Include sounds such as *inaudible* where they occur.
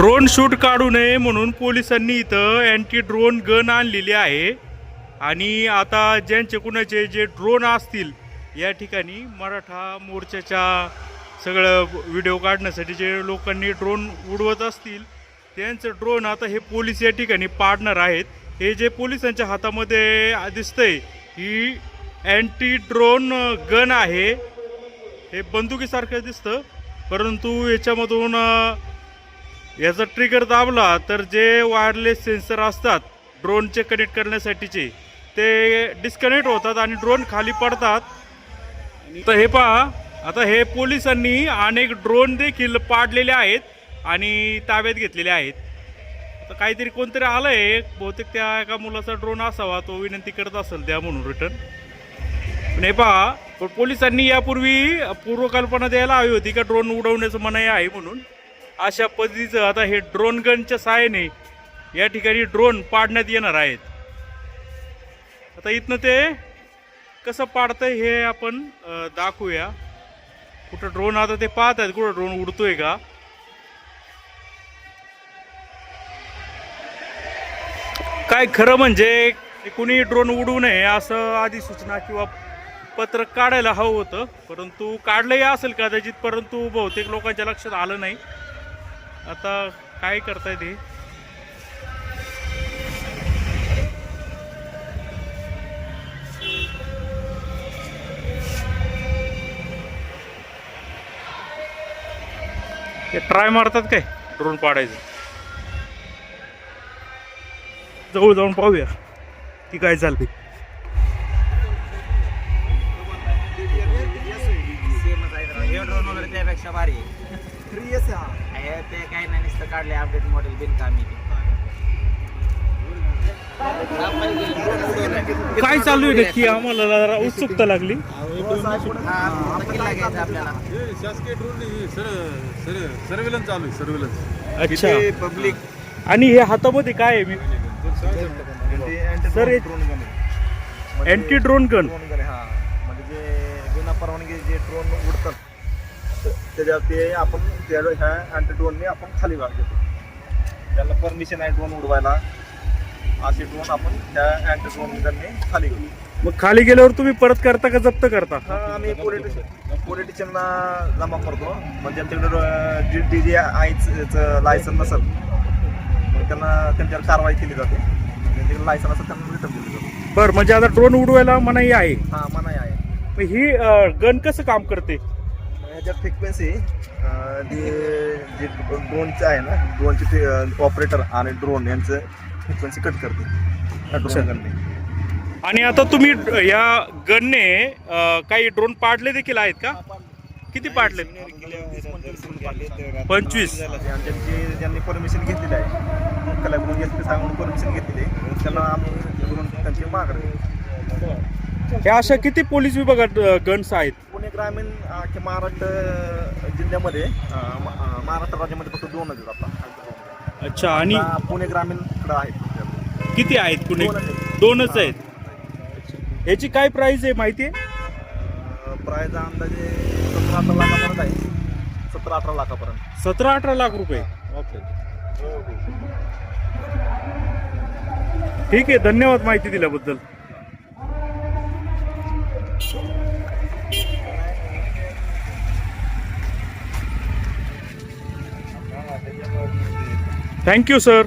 Drone shoot काढू नये म्हणून पोलिसांनी इथं अँटी ड्रोन गन आणलेली आहे. आणि आता ज्यांचे कुणाचे जे ड्रोन असतील या ठिकाणी मराठा मोर्चाच्या सगळं व्हिडिओ काढण्यासाठी जे लोकांनी ड्रोन उडवत असतील त्यांचं ड्रोन आता हे पोलीस या ठिकाणी पाडणार आहेत. हे जे पोलिसांच्या हातामध्ये दिसतंय ही अँटी ड्रोन गन आहे. हे बंदुकीसारखं दिसतं परंतु याच्यामधून याचा ट्रिगर दाबला तर जे वायरलेस सेन्सर असतात ड्रोनचे कनेक्ट करण्यासाठीचे ते डिस्कनेक्ट होतात आणि ड्रोन खाली पडतात. तर हे पहा आता हे पोलिसांनी अनेक ड्रोन देखील पाडलेले आहेत आणि ताब्यात घेतलेले आहेत. तर काहीतरी कोणतरी आलं आहे बहुतेक त्या एका मुलाचा ड्रोन असावा तो विनंती करत असेल द्या म्हणून रिटर्न पण हे पहा पोलिसांनी यापूर्वी पूर्वकल्पना द्यायला हवी होती का ड्रोन उडवण्याचं मनाई आहे म्हणून? अशा पद्धतीचं आता हे ड्रोन गनच्या सहाय्याने या ठिकाणी ड्रोन पाडण्यात येणार आहेत. आता इथनं ते कसं पाडतंय हे आपण दाखवूया. कुठं ड्रोन आता ते पाहत आहेत कुठं ड्रोन उडतोय का? काय खरं म्हणजे कुणी ड्रोन उडू नये असं आधी सूचना किंवा पत्र काढायला हवं होतं परंतु काढलंही असेल कदाचित परंतु बहुतेक लोकांच्या लक्षात आलं नाही. आता काय करताय ते? ते ट्राय मारतात काय? ड्रोन पाडायचं. जवळ जाऊन पाहूया. की काय चालते हे ड्रोन वगैरे त्यापेक्षा भारी *laughs* आहे हे ते काही नाही नुसतं काढले अपडेट मॉडेल बिनकामी. काय चालू आहे नक्की आम्हाला जरा उत्सुकता लागली? शासकीय ड्रोन सर्वेलन्स चालू आहे सर्वेलन्स अच्छा. पब्लिक आणि हे हातामध्ये काय आहे? मी सर, अँटी ड्रोन गन हा. म्हणजे जे विना परवानगी जे ड्रोन उडतात त्याच्या ते आपण त्या ह्या अँटी ड्रोनने आपण खाली घेतो. त्याला परमिशन आहे ड्रोन उडवायला. असे ड्रोन आपण त्या अँटी ड्रोन गनने खाली घेतो. मग खाली गेल्यावर तुम्ही परत करता का जप्त करता? हा आम्ही पोलिटिशियन पोलिटिशियनला जमा करतो. म्हणजे त्यांच्याकडे जी डी जी आयचं लायसन नसेल मग त्यांना त्यांच्यावर कारवाई केली जाते. त्यांच्याकडे लायसन असेल त्यांना रिटर्न दिलं जातं. बरं म्हणजे आता ड्रोन उडवायला मनाई आहे. हा मनाई आहे. मग ही गन कसं काम करते? ह्याच्यात फ्रिक्वेन्सी जे ड्रोनचं आहे ना ड्रोनचे ऑपरेटर आणि ड्रोन यांचं फ्रिक्वेन्सी कट करते. आणि आता तुम्ही या गनने अं, काही ड्रोन पाडले देखील आहेत का? किती पाडले पंचवीस. ज्यांनी परमिशन घेतलेली आहे कलाकडून घेतली सांगून परमिशन घेतलेली आहे त्यांना आम्ही त्यांची मागणी ह्या अशा किती पोलीस विभागात गन्स आहेत? ग्रामीण अख्ख्या महाराष्ट्र जिल्ह्यामध्ये अं, मा- अं, महाराष्ट्र राज्यामध्ये फक्त दोनच आहेत आपला अच्छा आणि आता पुणे ग्रामीणकडे आहेत. किती आहेत कुणी दोनच आहेत. दोनच आहेत. याची काय प्राइस आहे माहिती आहे? प्राईज अंदाजे सतरा अठरा लाखापर्यंत आहे. सतरा अठरा लाखापर्यंत. सतरा अठरा लाख रुपये. ठीक आहे धन्यवाद माहिती दिल्याबद्दल. Thank you sir